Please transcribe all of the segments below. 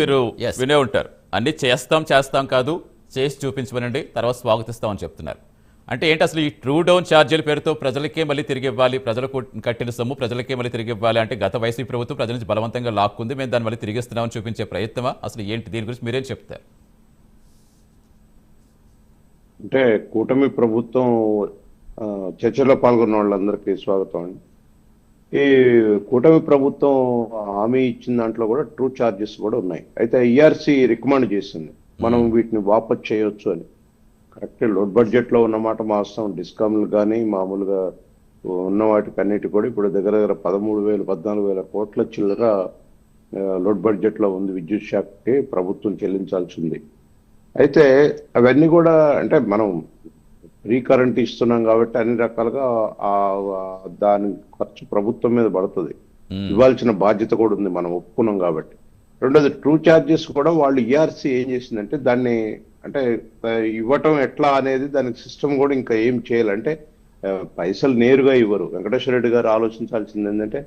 మీరు. వినే ఉంటారు. అన్ని చేస్తాం చేస్తాం కాదు చేసి చూపించమనండి తర్వాత స్వాగతిస్తామని చెప్తున్నారు. అంటే ఏంటి అసలు ఈ ట్రూ డౌన్ ఛార్జీల పేరుతో ప్రజలకే మళ్ళీ తిరిగి ఇవ్వాలి ప్రజలకు కట్టిన సొమ్ము ప్రజలకే మళ్ళీ తిరిగి ఇవ్వాలి అంటే గత వైసీపీ ప్రభుత్వం ప్రజల నుంచి బలవంతంగా లాక్కుంది మేము దాన్ని మళ్ళీ తిరిగిస్తున్నామని చూపించే ప్రయత్నమా? అసలు ఏంటి దీని గురించి మీరేం చెప్తారు? అంటే కూటమి ప్రభుత్వం చర్చలో పాల్గొన్న వాళ్ళందరికీ స్వాగతం అండి. ఈ కూటమి ప్రభుత్వం హామీ ఇచ్చిన దాంట్లో కూడా ట్రూ చార్జెస్ కూడా ఉన్నాయి. అయితే ఈఆర్సీ రికమెండ్ చేసింది. మనం వీటిని వాపస్ చేయొచ్చు అని. కరెక్ట్. లోడ్ బడ్జెట్లో ఉన్నమాట వాస్తవం డిస్కామ్లు కానీ మామూలుగా ఉన్న వాటికి అన్నిటి కూడా ఇప్పుడు దగ్గర దగ్గర పదమూడు వేలు పద్నాలుగు వేల కోట్ల చిల్లర లోడ్ బడ్జెట్లో ఉంది విద్యుత్ శాఖకి ప్రభుత్వం చెల్లించాల్సి ఉంది అయితే అవన్నీ కూడా అంటే మనం ఫ్రీ కరెంట్ ఇస్తున్నాం కాబట్టి అన్ని రకాలుగా దాని ఖర్చు ప్రభుత్వం మీద పడుతుంది. ఇవ్వాల్సిన బాధ్యత కూడా ఉంది మనం ఒప్పుకున్నాం కాబట్టి. రెండోది ట్రూ చార్జెస్ కూడా వాళ్ళు ఈఆర్సీ ఏం చేసిందంటే దాన్ని అంటే ఇవ్వటం ఎట్లా అనేది దానికి సిస్టమ్ కూడా ఇంకా ఏం చేయాలంటే పైసలు నేరుగా ఇవ్వరు. వెంకటేశ్వర రెడ్డి గారు ఆలోచించాల్సింది ఏంటంటే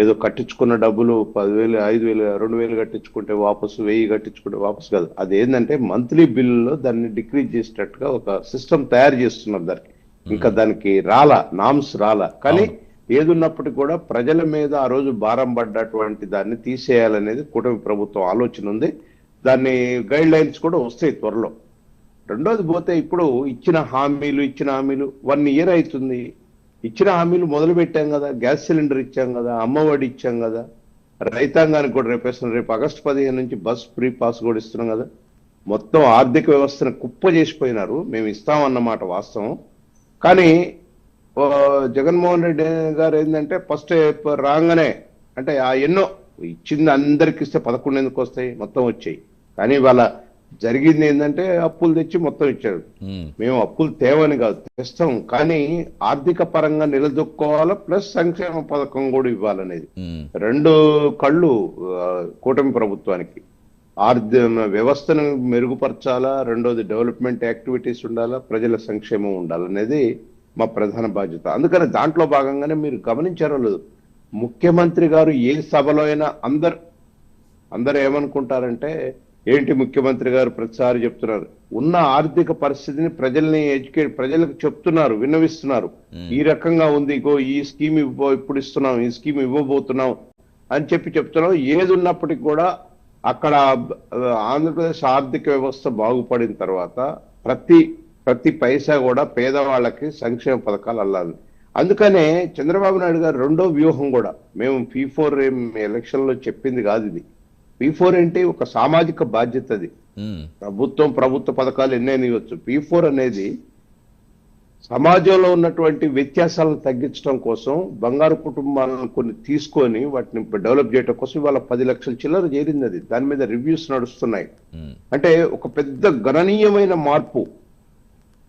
ఏదో కట్టించుకున్న డబ్బులు పదివేలు ఐదు వేలు రెండు వేలు కట్టించుకుంటే వాపసు వెయ్యి కట్టించుకుంటే వాపసు కాదు. అది ఏంటంటే మంత్లీ బిల్లులో దాన్ని డిక్రీజ్ చేసేటట్టుగా ఒక సిస్టమ్ తయారు చేస్తున్నారు దానికి. ఇంకా దానికి రాలా నామ్స్ రాలా. కానీ ఏదున్నప్పటికీ కూడా ప్రజల మీద ఆ రోజు భారం పడ్డటువంటి దాన్ని తీసేయాలనేది కూటమి ప్రభుత్వం ఆలోచన ఉంది. దాన్ని గైడ్ లైన్స్ కూడా వస్తాయి త్వరలో. రెండోది పోతే ఇప్పుడు ఇచ్చిన హామీలు ఇచ్చిన హామీలు వన్ ఇయర్ అవుతుంది. ఇచ్చిన హామీలు మొదలు పెట్టాం కదా గ్యాస్ సిలిండర్ ఇచ్చాం కదా అమ్మఒడి ఇచ్చాం కదా రైతాంగానికి కూడా రేపు వేస్తున్నాం. రేపు ఆగస్టు పదిహేను నుంచి బస్ ఫ్రీ పాస్ కూడా ఇస్తున్నాం కదా. మొత్తం ఆర్థిక వ్యవస్థను కుప్ప చేసిపోయినారు. మేము ఇస్తామన్నమాట వాస్తవం. కానీ జగన్మోహన్ రెడ్డి గారు ఏంటంటే ఫస్ట్ రాగానే అంటే ఆ ఎన్నో ఇచ్చింది అందరికి ఇస్తే పదకొండు ఎందుకు వస్తాయి? మొత్తం వచ్చాయి. కానీ వాళ్ళ జరిగింది ఏంటంటే అప్పులు తెచ్చి మొత్తం ఇచ్చారు. మ్మ్. అప్పులు తేవని కాదు తెస్తాం. కానీ ఆర్థిక పరంగా నిలదొక్కోవాలా? ప్లస్ సంక్షేమ పథకం కూడా ఇవ్వాలనేది. రెండు కళ్ళు కూటమి ప్రభుత్వానికి. ఆర్థిక వ్యవస్థను మెరుగుపరచాలా? రెండోది డెవలప్మెంట్ యాక్టివిటీస్ ఉండాలా? ప్రజల సంక్షేమం ఉండాలనేది మా ప్రధాన బాధ్యత. అందుకని దాంట్లో భాగంగానే మీరు గమనించారో లేదు ముఖ్యమంత్రి గారు ఏ సభలో అయినా అందరు అందరు ఏమనుకుంటారంటే ఏంటి ముఖ్యమంత్రి గారు ప్రతిసారి చెప్తున్నారు? ఉన్న ఆర్థిక పరిస్థితిని ప్రజల్ని ఎడ్యుకేట్ ప్రజలకు చెప్తున్నారు విన్నవిస్తున్నారు. ఈ రకంగా ఉంది ఇగో ఈ స్కీమ్ ఇవ్వ ఇప్పుడు ఇస్తున్నాం ఈ స్కీమ్ ఇవ్వబోతున్నాం అని చెప్పి చెప్తున్నాం ఏది ఉన్నప్పటికీ కూడా అక్కడ ఆంధ్రప్రదేశ్ ఆర్థిక వ్యవస్థ బాగుపడిన తర్వాత ప్రతి ప్రతి పైసా కూడా పేదవాళ్ళకి సంక్షేమ పథకాలు అల్లాలి. అందుకనే చంద్రబాబు నాయుడు గారు రెండో వ్యూహం కూడా మేము పీ ఫోర్ ఎలక్షన్లో చెప్పింది కాదు ఇది. పీ ఫోర్ ఏంటి ఒక సామాజిక బాధ్యత అది. ప్రభుత్వం ప్రభుత్వ పథకాలు ఎన్నైనా ఇవ్వచ్చు పీ ఫోర్ అనేది సమాజంలో ఉన్నటువంటి వ్యత్యాసాలను తగ్గించడం కోసం బంగారు కుటుంబాలను కొన్ని తీసుకొని వాటిని డెవలప్ చేయడం కోసం ఇవాళ పది లక్షల చిల్లర చేరింది అది దాని మీద రివ్యూస్ నడుస్తున్నాయి. అంటే ఒక పెద్ద గణనీయమైన మార్పు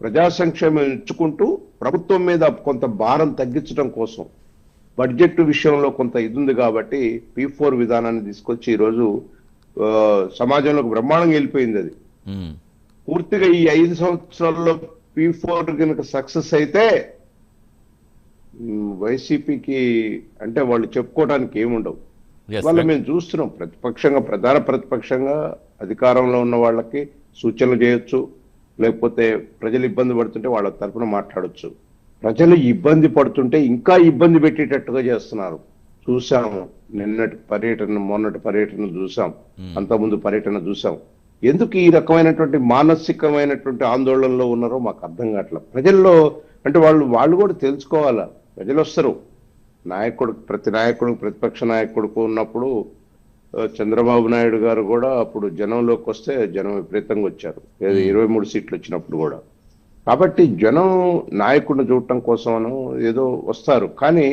ప్రజా సంక్షేమం ఇచ్చుకుంటూ ప్రభుత్వం మీద కొంత భారం తగ్గించడం కోసం బడ్జెట్ విషయంలో కొంత ఇది ఉంది కాబట్టి పీ ఫోర్ విధానాన్ని తీసుకొచ్చి ఈరోజు సమాజంలోకి బ్రహ్మాండంగా వెళ్ళిపోయింది అది. పూర్తిగా ఈ ఐదు సంవత్సరాల్లో పీ ఫోర్ కనుక సక్సెస్ అయితే వైసీపీకి అంటే వాళ్ళు చెప్పుకోవడానికి ఏముండవు వాళ్ళు. మేము చూస్తున్నాం ప్రతిపక్షంగా ప్రధాన ప్రతిపక్షంగా అధికారంలో ఉన్న వాళ్ళకి సూచనలు చేయొచ్చు లేకపోతే ప్రజలు ఇబ్బంది పడుతుంటే వాళ్ళ తరపున మాట్లాడొచ్చు ప్రజలు ఇబ్బంది పడుతుంటే ఇంకా ఇబ్బంది పెట్టేటట్టుగా చేస్తున్నారు. చూసాము నిన్నటి పర్యటన మొన్నటి పర్యటన చూసాం. అంతకుముందు పర్యటన చూసాం. ఎందుకు ఈ రకమైనటువంటి మానసికమైనటువంటి ఆందోళనలో ఉన్నారో మాకు అర్థం కావట్లేదు. ప్రజల్లో అంటే వాళ్ళు వాళ్ళు కూడా తెలుసుకోవాలా? ప్రజలు వస్తారు. నాయకుడు ప్రతి నాయకుడు ప్రతిపక్ష నాయకుడుకు ఉన్నప్పుడు చంద్రబాబు నాయుడు గారు కూడా అప్పుడు జనంలోకి వస్తే జనం విపరీతంగా వచ్చారు. ఏది ఇరవై మూడు సీట్లు వచ్చినప్పుడు కూడా. కాబట్టి జనం నాయకుడిని చూడటం కోసమను ఏదో వస్తారు. కానీ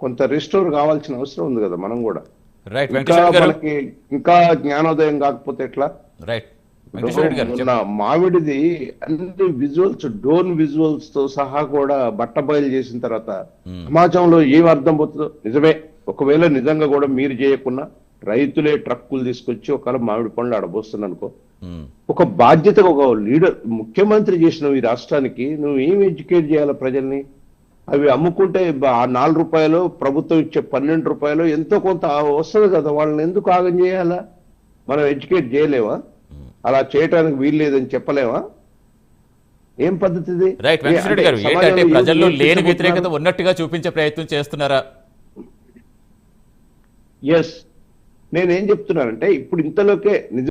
కొంత రిస్టోర్ కావాల్సిన అవసరం ఉంది కదా మనం కూడా. ఇంకా మనకి ఇంకా జ్ఞానోదయం కాకపోతే ఎట్లా? మామిడిది అన్ని విజువల్స్ డోన్ విజువల్స్తో సహా కూడా బట్టబయలు చేసిన తర్వాత సమాజంలో ఏం అర్థం పోతుందో నిజమే. ఒకవేళ నిజంగా కూడా మీరు చేయకున్నా రైతులే ట్రక్కులు తీసుకొచ్చి ఒకవేళ మామిడి పండ్లు ఆడబోస్తుంది అనుకో. ఒక బాధ్యతగా ఒక లీడర్ ముఖ్యమంత్రి చేసిన ఈ రాష్ట్రానికి నువ్వు ఏం ఎడ్యుకేట్ చేయాలి ప్రజల్ని? అవి అమ్ముకుంటే ఆ నాలుగు రూపాయలు ప్రభుత్వం ఇచ్చే పన్నెండు రూపాయలు ఎంతో కొంత వస్తుంది కదా వాళ్ళని ఎందుకు ఆగం చేయాలా? మనం ఎడ్యుకేట్ చేయలేమా అలా చేయటానికి వీలు లేదని చెప్పలేమా ఏం పద్ధతి ఇది రైట్ వెంకటరెడ్డి గారు ఏంటంటే ప్రజల్లో లేని? వ్యతిరేకత ఉన్నట్టుగా చూపించే ప్రయత్నం చేస్తున్నారా? ఎస్ నేనేం చెప్తున్నానంటే ఇప్పుడు ఇంతలోకే నిజ